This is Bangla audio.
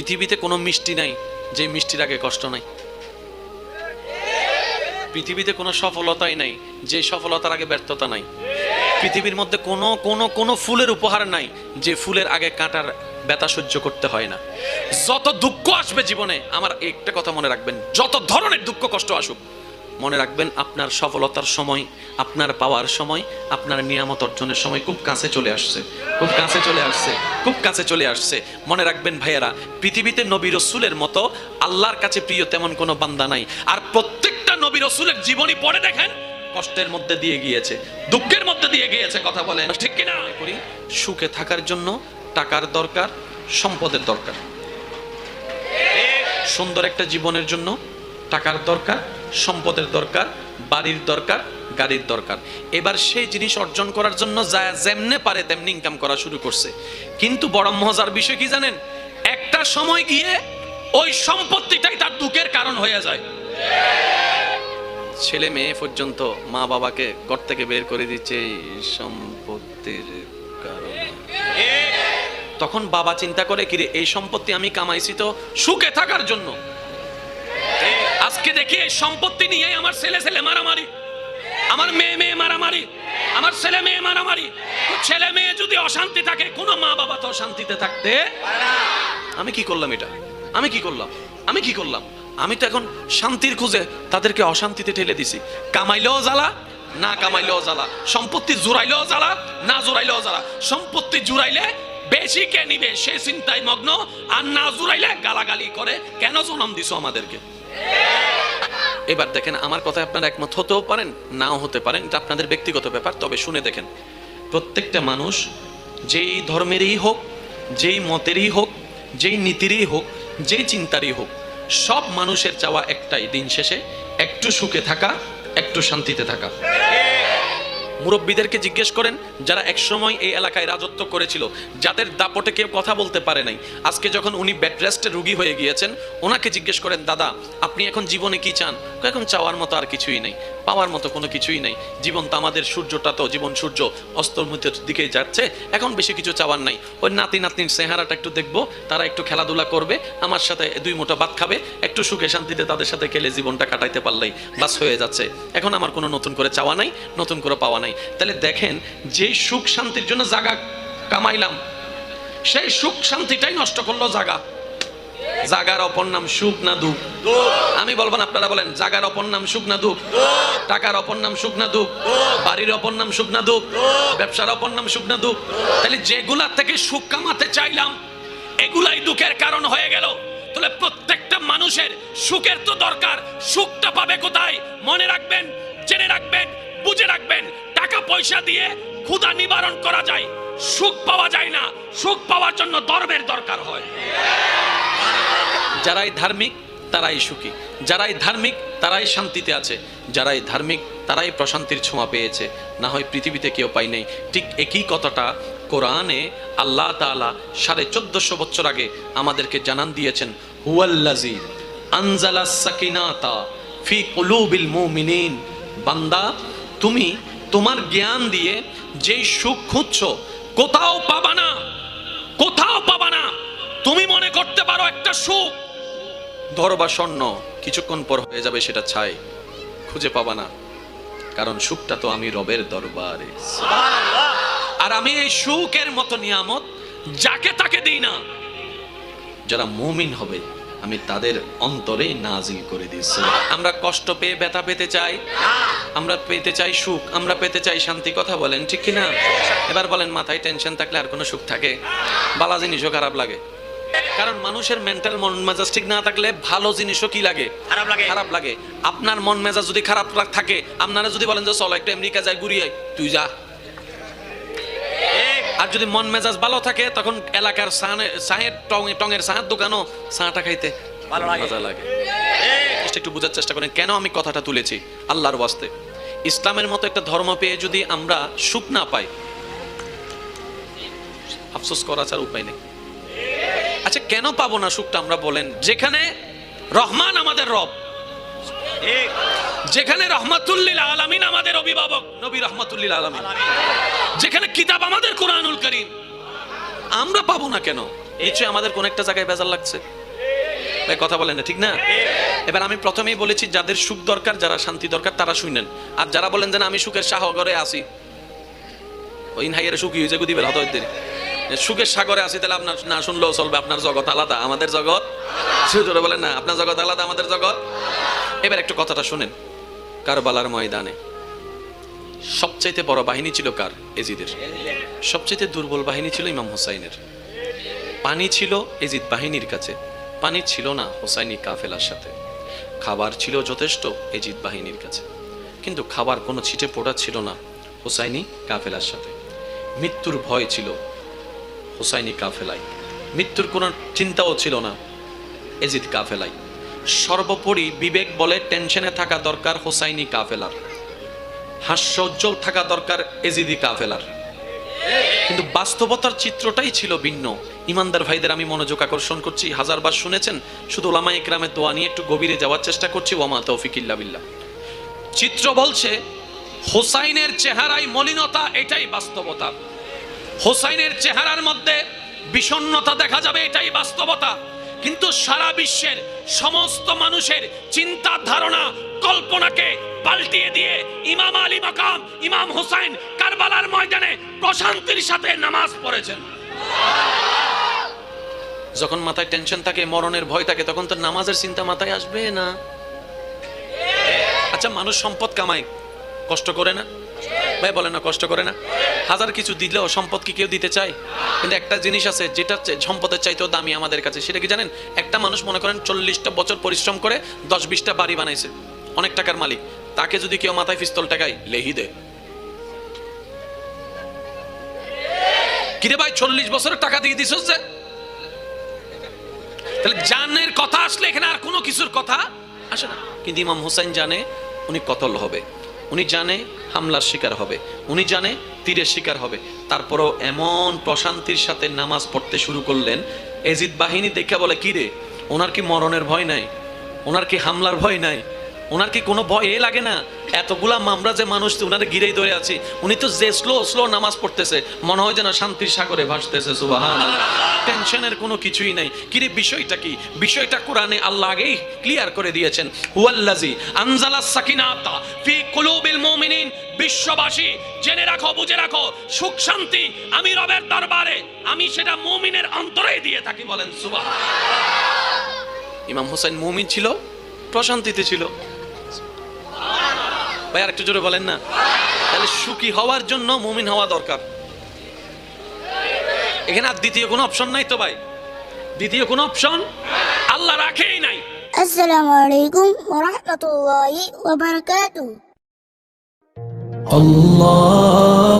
পৃথিবীতে কোনো মিষ্টি নাই, যে মিষ্টির আগে কষ্ট নাই। পৃথিবীতে কোনো সফলতাই নাই, যে সফলতার আগে ব্যর্থতা নাই। পৃথিবীর মধ্যে কোনো কোনো কোনো ফুলের উপহার নাই, যে ফুলের আগে কাঁটার ব্যথা সহ্য করতে হয় না। যত দুঃখ আসবে জীবনে, আমার একটা কথা মনে রাখবেন, যত ধরনের দুঃখ কষ্ট আসুক মনে রাখবেন, আপনার সফলতার সময়, আপনার পাওয়ার সময়, আপনার নিয়ামত অর্জনের সময় খুব কাছে চলে আসছে। খুব কাছে চলে আসছে, খুব কাছে চলে আসছে। মনে রাখবেন ভাইয়েরা, পৃথিবীতে নবী রসুলের মতো আল্লাহর কাছে প্রিয় তেমন কোনো বান্দা নাই। আর প্রত্যেকটা নবী রসুলের জীবনী পড়ে দেখেন, কষ্টের মধ্যে দিয়ে গিয়েছে, দুঃখের মধ্যে দিয়ে গিয়েছে, কথা বলেন। ঠিক কিনা? করি সুখে থাকার জন্য টাকার দরকার, সম্পদের দরকার। সুন্দর একটা জীবনের জন্য টাকার দরকার সম্পদের দরকার, বাড়ির দরকার, গাড়ির দরকার। এবার সেই জিনিস অর্জন করার জন্য যা যেমনে পারে তেমনি ইনকাম করা শুরু করছে। কিন্তু বড় মজার বিষয় কি জানেন? একটা সময় গিয়ে ওই সম্পত্তিটাই তার দুঃখের কারণ হয়ে যায়। ছেলে মেয়ে পর্যন্ত মা বাবাকে ঘর থেকে বের করে দিচ্ছে এই সম্পত্তির কারণে। তখন বাবা চিন্তা করে, কিরে, এই সম্পত্তি আমি কামাইছি তো সুখে থাকার জন্য। আজকে দেখি এই সম্পত্তি নিয়ে আমার ছেলে ছেলে মারামারি। আমার মেয়ে মেয়ে মারামারি। আমার ছেলে মেয়ে মারামারি। ছেলে মেয়ে যদি অশান্তি থাকে, কোনো মা বাবা তো অশান্তিতে থাকতে আমি কি করলাম এটা? আমি কি করলাম? আমি কি করলাম? আমি তো এখন শান্তির খুঁজে তাদেরকে অশান্তিতে ঠেলে দিছি। কামাইলেও জ্বালা, না কামাইলেও জ্বালা। সম্পত্তি জুড়াইলেও জ্বালা, না জুড়াইলেও জ্বালা। সম্পত্তি জুড়াইলে বেশি কে নিবে? সে চিন্তায় মগ্ন, আর না জুড়াইলে গালাগালি করে। কেন জনম দিছো আমাদেরকে? এবার দেখেন, আমার কথা আপনারা একমত হতেও পারেন, নাও হতে পারেন, এটা আপনাদের ব্যক্তিগত ব্যাপার, তবে শুনে দেখেন, প্রত্যেকটা মানুষ যেই ধর্মেরই হোক, যেই মতেরই হোক, যেই নীতিরই হোক, যেই চিন্তারই হোক, সব মানুষের চাওয়া একটাই, দিন শেষে একটু সুখে থাকা, একটু শান্তিতে থাকা। মুরব্বীদেরকে জিজ্ঞেস করেন যারা একসময় এই এলাকায় রাজত্ব করেছিল, যাদের দাপটে কেউ কথা বলতে পারে নাই। আজকে যখন উনি বেড রুগী হয়ে গিয়েছেন, ওনাকে জিজ্ঞেস করেন, দাদা, আপনি এখন জীবনে কি চান? এখন চাওয়ার মতো আর কিছুই নেই, পাওয়ার মতো কোনো কিছুই নেই। জীবন তো আমাদের সূর্যটা তো, জীবন সূর্য অস্তর মধ্যের দিকে যাচ্ছে, এখন বেশি কিছু চাওয়ার নাই। ওই নাতি নাতনির চেহারাটা একটু দেখব, তারা একটু খেলাধুলা করবে, আমার সাথে দুই মোটা ভাত খাবে, একটু সুখে শান্তিতে তাদের সাথে খেলে জীবনটা কাটাইতে পারলেই বাস হয়ে যাচ্ছে। এখন আমার কোনো নতুন করে চাওয়া নাই, নতুন করে পাওয়া নাই। তাহলে দেখেন যে সুখ শান্তির জন্য জায়গা কামাইলাম, সেই সুখ শান্তিটাই নষ্ট করল জায়গা জাগার অপর নাম সুখ না দুঃখ। আমি বলব না, আপনারা বলেন, জাগার অপর নাম সুখ না দুঃখ। টাকার অপর নাম সুখ না দুঃখ। বাড়ির অপর নাম সুখ না দুঃখ। ব্যবসার অপর নাম সুখ না দুঃখ। তাহলে যেগুলা থেকে সুখ কামাতে চাইলাম, এগুলাই দুঃখের কারণ হয়ে গেল। তাহলে প্রত্যেকটা মানুষের সুখের তো দরকার। সুখটা পাবে কোথায়? মনে রাখবেন, জেনে রাখবেন, বুঝে রাখবেন। টাকা পয়সা দিয়ে ক্ষুধা নিবারণ করা যায়, সুখ পাওয়া যায় না, সুখ পাওয়ার জন্য ধর্মের দরকার হয়। যারাই ধার্মিক, তারাই সুখী। যারাই ধার্মিক, তারাই শান্তিতে আছে। যারাই ধার্মিক, তারাই প্রশান্তির ছোঁয়া পেয়েছে। না হয় পৃথিবীতে কেউ পাই নাই। ঠিক একই কথাটা কোরআনে আল্লাহ তাআলা সাড়ে চোদ্দশো বছর আগে আমাদেরকে জানান দিয়েছেন হুয়াল্লাজি আনজালা সাকিনাতা ফি কুলুবিল মুমিনিন। বান্দা, তুমি তোমার জ্ঞান দিয়ে যেই সুখ খুঁজছো কোথাও পাবা না কোথাও পাবা না। তুমি মনে করতে পারো একটা সুখ। ধর বা স্বর্ণ কিছুক্ষণ পর হয়ে যাবে সেটা ছাই। খুঁজে পাবা না কারণ সুখটা তো আমি রবের দরবারে। আর আমি এই সুখের মতো নিয়ামত যাকে তাকে দিই না যারা মুমিন হবে আমি তাদের অন্তরে নাজিল করে দিচ্ছি আমরা কষ্ট পেয়ে ব্যথা পেতে চাই। আমরা পেতে চাই সুখ আমরা পেতে চাই শান্তি। কথা বলেন ঠিক কি না এবার বলেন মাথায় টেনশন থাকলে আর কোনো সুখ থাকে? বালা জিনিসও খারাপ লাগে। কারণ মানুষের মেন্টাল মন মেজাজ ঠিক না থাকলে ভালো জিনিসও কি লাগে? খারাপ লাগে। খারাপ লাগে। আপনার মন মেজাজ যদি খারাপ থাকে আপনারা যদি বলেন যে চলো একটু আমেরিকা যায় ঘুরিয়ে তুই যা। আর যদি মন মেজাজ ভালো থাকে তখন এলাকার সাহের টং টঙের সাহের দোকানও চাটা খাইতে ভালো লাগে। একটু বোঝার চেষ্টা করেন কেন আমি কথাটা তুলেছি? আল্লাহর ওয়াস্তে। ইসলামের মতো একটা ধর্ম পেয়ে যদি আমরা সুখ না পাই আফসোস করা ছাড়া উপায় নেই। আচ্ছা কেন পাবো না সুখটা আমরা বলেন? যেখানে রহমান আমাদের রব। যেখানে রহমাতুল্লিল আলামিন আমাদের অভিভাবক, নবী রহমাতুল্লিল আলামিন। যেখানে কিতাব আমাদের কোরআনুল করিম। আমরা পাবো না কেন? নিশ্চয়ই আমাদের কোন একটা জায়গায় বেজাল লাগছে। কথা বলেন না, ঠিক না? এবার আমি প্রথমেই বলেছি, যাদের সুখ দরকার, যারা শান্তি দরকার, তারা শুনেন। আর যারা বলেন যে আমি সুখের সাগরে আসি ওই হাইয়ের সুখী হয়েছে দিবেন হত হইতে সুখের সাগরে আসি তাহলে আপনার না শুনলেও চলবে, আপনার জগৎ আলাদা, আমাদের জগৎ? সুজোরে বলেন না, আপনার জগৎ আলাদা, আমাদের জগৎ? এবার একটু কথাটা শুনেন। কারবালার ময়দানে। সবচাইতে বড় বাহিনী ছিল কার? এজিদের। সবচাইতে দুর্বল বাহিনী ছিল ইমাম হোসাইনের। পানি ছিল এজিদ বাহিনীর কাছে। পানি ছিল না হোসাইনি কাফেলার সাথে। খাবার ছিল যথেষ্ট এজিদ বাহিনীর কাছে। কিন্তু খাবার কোনো ছিটে পোড়া ছিল না হোসাইনি কাফেলার সাথে। মৃত্যুর ভয় ছিল হোসাইনি কাফেলায়। মৃত্যুর কোনো চিন্তাও ছিল না এজিদ কাফেলায়। সর্বোপরি বিবেক বলে টেনশনে থাকা দরকার হোসাইনি কাফেলার। হাস্যোজ্জ্বল থাকা দরকার এজিদি কাফেলার। কিন্তু বাস্তবতার চিত্রটাই ছিল ভিন্ন। ইমানদার ভাইদের আমি মনোযোগ আকর্ষণ করছি। হাজারবার শুনেছেন, শুধু ওলামা ইকরামের দোয়া নিয়ে একটু গভীরে যাওয়ার চেষ্টা করছি ওমা তৌফিক ইল্লা বিল্লাহ। চিত্র বলছে, হোসাইনের চেহারায় মলিনতা, এটাই বাস্তবতা। হোসাইনের চেহারার মধ্যে বিষণ্ণতা দেখা যাবে, এটাই বাস্তবতা। কিন্তু সারা বিশ্বের সমস্ত মানুষের চিন্তা ধারণা কল্পনাকে পাল্টিয়ে দিয়ে ইমাম আলী মাকাম, ইমাম হোসাইন কারবালার ময়দানে প্রশান্তির সাথে নামাজ পড়েছেন। যখন মাথায় টেনশন থাকে, মরণের ভয় থাকে, তখন তো নামাজের চিন্তা মাথায় আসবে না। আচ্ছা মানুষ সম্পদ কামায়, কষ্ট করে না? ভাই বলে না, কষ্ট করে না? হাজার কিছু দিলেও সম্পদ কি কেউ দিতে চায়? কিন্তু একটা জিনিস আছে, যেটা সম্পদের চাইতেও দামি আমাদের কাছে। সেটা কি জানেন? একটা মানুষ মনে করেন চল্লিশটা বছর পরিশ্রম করে দশ বিশটা বাড়ি বানাইছে, অনেক টাকার মালিক। তাকে যদি কেউ মাথায় পিস্তল টাকায় লেহি দে। কিরে ভাই, চল্লিশ বছরের টাকা দিয়ে দিছস যে? তাহলে জানের কথা আসলে এখানে আর কোনো কিছুর কথা আসে না। কিন্তু ইমাম হোসেন জানে উনি কতল হবে। উনি জানে হামলার শিকার হবে, উনি জানে তীরের শিকার হবে। তারপরও এমন প্রশান্তির সাথে নামাজ পড়তে শুরু করলেন, এজিদ বাহিনী দেখে বলে, কি রে, ওনার কি মরণের ভয় নাই? ওনার কি হামলার ভয় নাই? ওনার কি কোনো ভয় এ লাগে না? এতগুলা মামরা যে মানুষ ওনারে ঘিরেই ধরে আছে, উনি তো যে স্লো স্লো নামাজ পড়তেছে, মনে হয় যেন শান্তির সাগরে ভাসতেছে সুবাহান টেনশনের কোনো কিছুই নাই। কিরে, বিষয়টা কি? বিষয়টা কোরআনে আল্লাহ আগেই ক্লিয়ার করে দিয়েছেন। হুয়াল্লাজি আনজালাস সাকিনাতা ফি কুলুবিল মুমিনিন। বিশ্ববাসী, জেনে রাখো, বুঝে রাখো, সুখ, শান্তি আমি রবের দরবারে, আমি সেটা মুমিনের অন্তরে দিয়ে থাকি বলেন সুবহান ইমাম হোসেন মুমিন ছিল, প্রশান্তিতে ছিল। ভাই আর একটু জোরে বলেন না। তাহলে সুখী হওয়ার জন্য মুমিন হওয়া দরকার। এখানে আর দ্বিতীয় কোনো অপশন নাই তো ভাই? দ্বিতীয় কোনো অপশন? আল্লাহ রাখেই নাই। আসসালামু আলাইকুম ওয়া রাহমাতুল্লাহি ওয়া বারাকাতুহু আল্লাহ